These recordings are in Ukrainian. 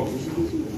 我们是不是？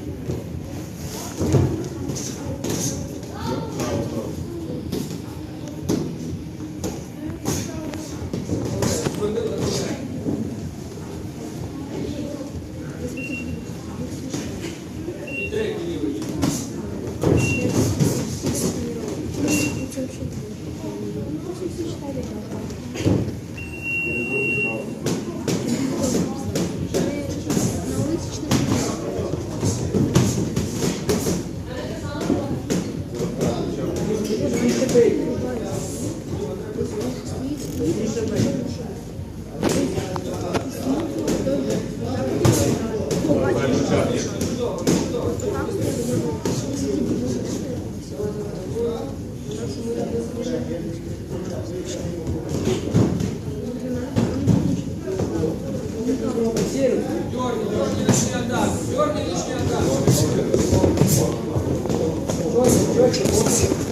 Серый. Дерни, дерни лишний атак. Дерни лишний атак. Дерни, дерни, дерни.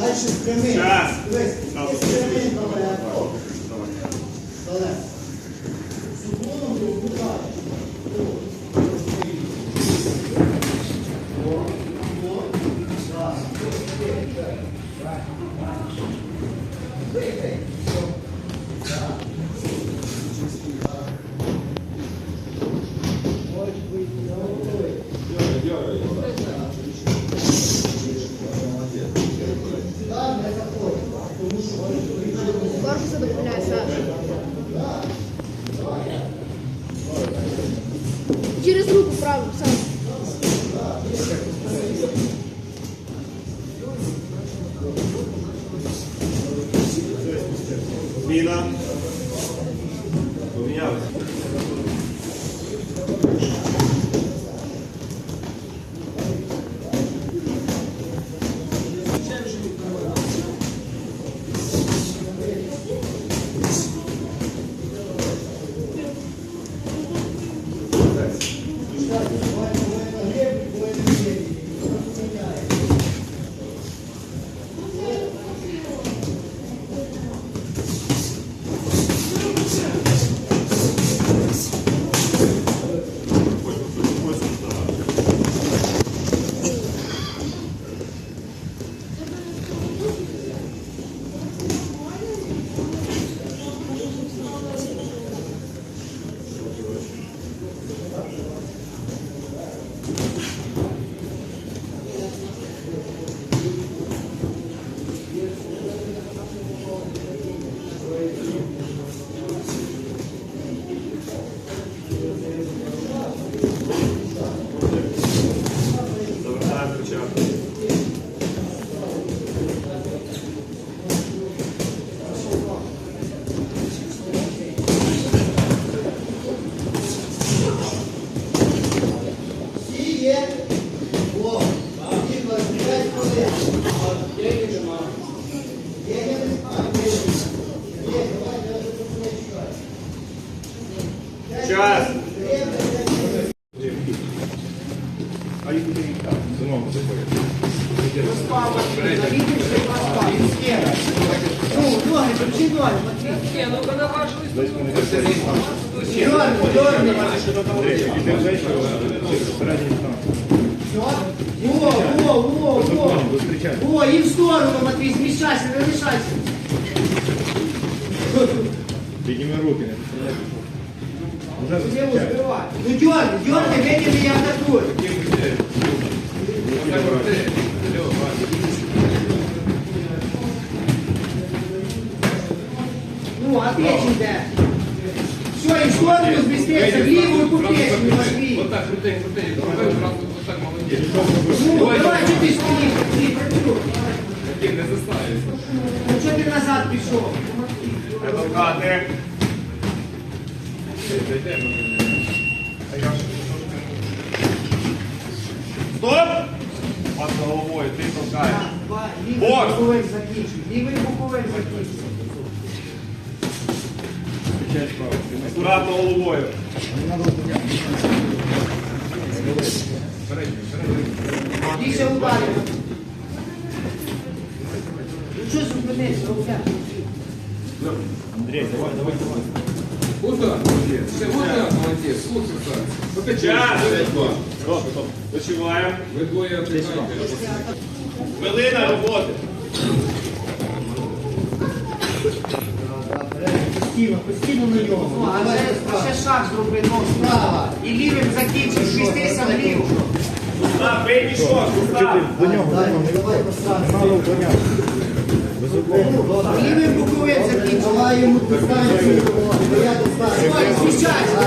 Дальше прямий. Дивись, прямий по порядку. Олег. to the Ertuğrul Çağatay. О, і в сторону, Матвій, зміщайся, не лишайся. Підніми руки, не підставляй. Вже Ліву зустрічай. збивай. Ну дьорни, дьорни, виділи, я атакую. Ну, змістився, в ліву по печені, Матвій. Отак, крути, крути. Зробив зразу отак молодець. Ну, давай, що ти стоїш, Матвій, працюй. Не заставився. Ну, чого ти назад пішов? Адвокати. Стоп! Під головою, ти толкаєш. Лівий боковий закінчуй, лівий боковий закінчуй. Акуратно головою. Більше ударів. Ну що зупинився, Руся? Андрій, давай, давай, давай. Куда? Ще куда? Молодець, слухайся. Покачай. Почуваємо. Ви двоє отдихайте. Хвилина роботи. Постійно, постійно на нього. А ще, а ще шаг зроби, ног справа. І лівим закінчив, шістися вліво. Сустав, бей мішок, сустав. До нього, до нього. Мало до нього. Лівим боковим закінчуй. Давай йому дистанцію. Я дистанцію. Давай, зміщайся.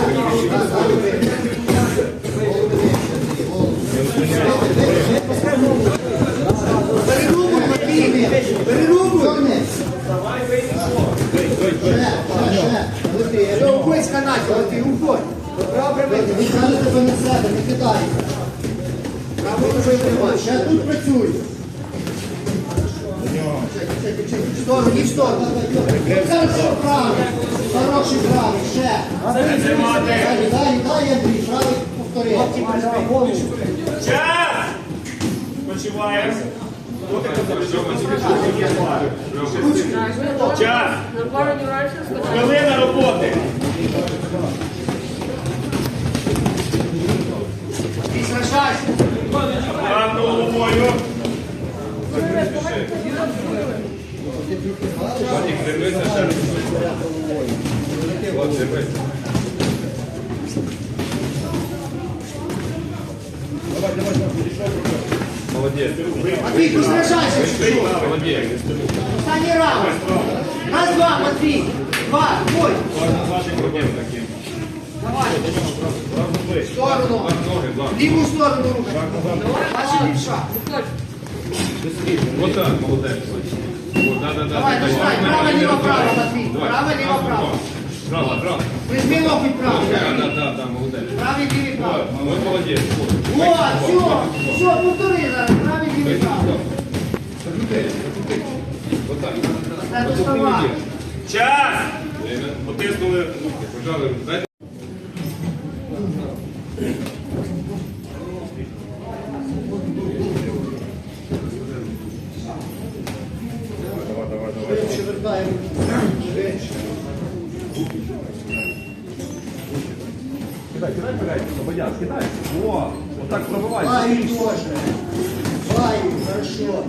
Ще тут працюй. В сторону, і в сторону. Хорошо, правий. Хороший правий, ще. Дай, дай, дай, Андрій, правий повтори. Час. Почуваємо. Час. Хвилина роботи. головою. Вадик, дивися ще раз. От, дивися. Давай, давай, давай, підійшов. Молодець. Матвій, ти сражайся. чуть-чуть. Молодець. Останній раунд. Раз, два, Матвій. Два, бой. Молодець таким. Давай. В сторону. Ноги. В ліву сторону руку. Ваші лівша. Вот так, молодець. Вот, да, да, да. Давай, давай, право, ліво, право, Матвій. Право, ліво, право. Право, право. Прижми локоть право. Да, да, да, да, молодець. Правий, лівий, право. Ой, молодець. О, все, все, повтори зараз. Правий, лівий, право. Закрути, закрути. Вот так. Час. Потиснули. Пожалуй, дайте. Кидай, кидай, кидай, Слободян, кидай. О, отак пробивай. Бай, Боже. Бай, хорошо.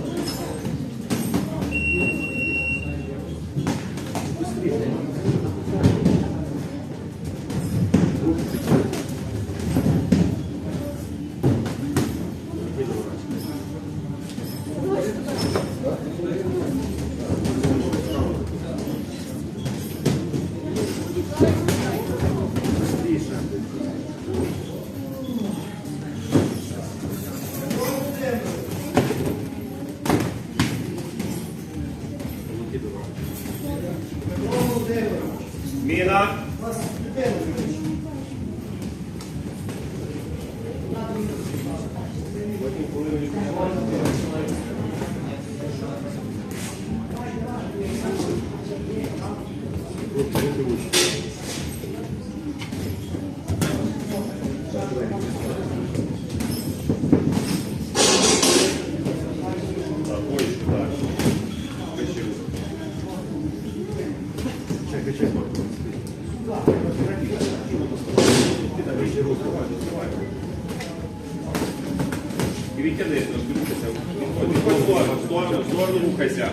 Так, ой, так. Вище руку. І відтягнись, розберися. Відходь в сторону, в сторону, в сторону рухайся.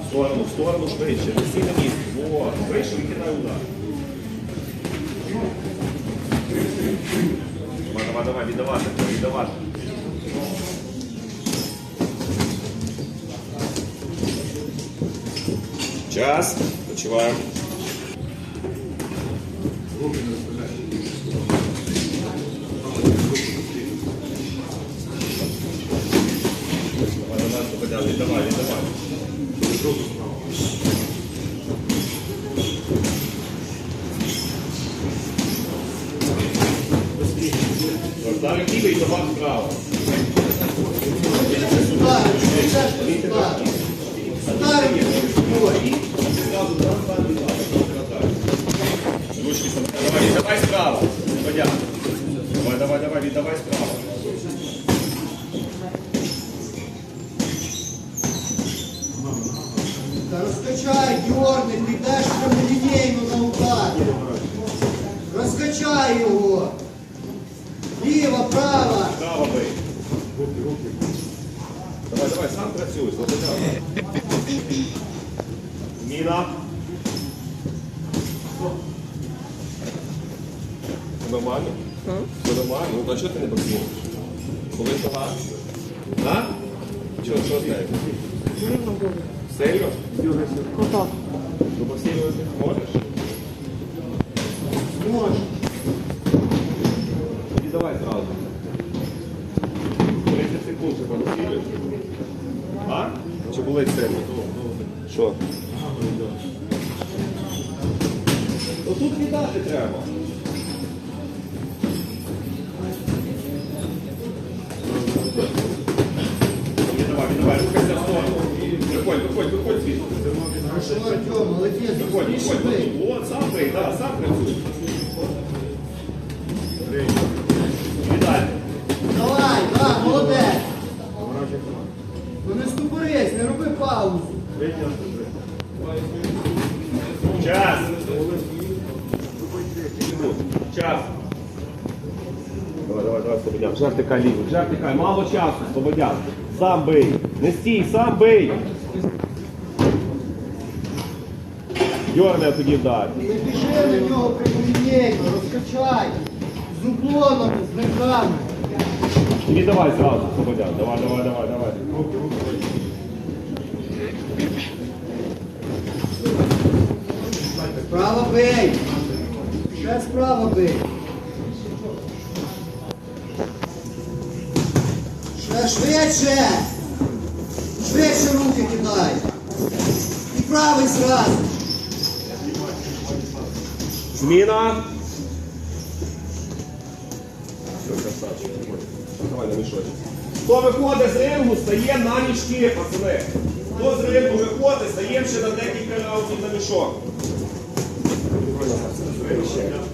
В сторону, в сторону швидше. Сій на місці. Во, швидше викидай удар. Давай, давай, давай, віддавати, віддавати. Час. Почуваємо. Давай, давай, Слободян, віддавай, віддавай. Роздали лівий, то вам справа. Сюда, сейчас сюда. Сюда, ой. Ручки сам- Давай, віддавай справа. Слободян. Давай, давай, давай, віддавай справа. Да раскачай, дерни, ты дашь прямолинейно на удар. Раскачай его. Ліво, право. Справа бий. Давай, давай, сам працюй, Слободян. Міна. Нормально? Все нормально? Ну, а чого ти не боксуєш? Коли погано? А? Чого, що з нею? Сильно? Ну, боксувати не можеш? Можешь. Тоді давай зразу. 30 секунд ще боксуєш. А? Чи болить? Що? Ну тут віддати треба. Давай, давай, рухайся в сторону. Виходь, виходь, виходь звідси. Виходь, виходь. Вот, сам бий, да, сам працюй. Віддай. Давай, да, молодець. Ну не ступорись, не роби паузу. Час. Час. Давай, давай, давай, Слободян. Вже втикай ліву. Мало часу, Слободян. Сам бий. Не стій, сам бий. Дьорне а тоді вдар. Не біжи на нього прямолінійно, розкачай. З уклоном, з ногами. Тоді давай зразу, Слободян. Давай, давай, давай, давай. Справа бей. Ще справа бей. Ще швидше. Швидше руки кидай. І правий зразу. Зміна. Все, красавчик. Давай. Хто виходить з рингу, стає на мішки, пацани. Хто з рингу виходить, стаємо ще на декілька раундів на мішок. peixe.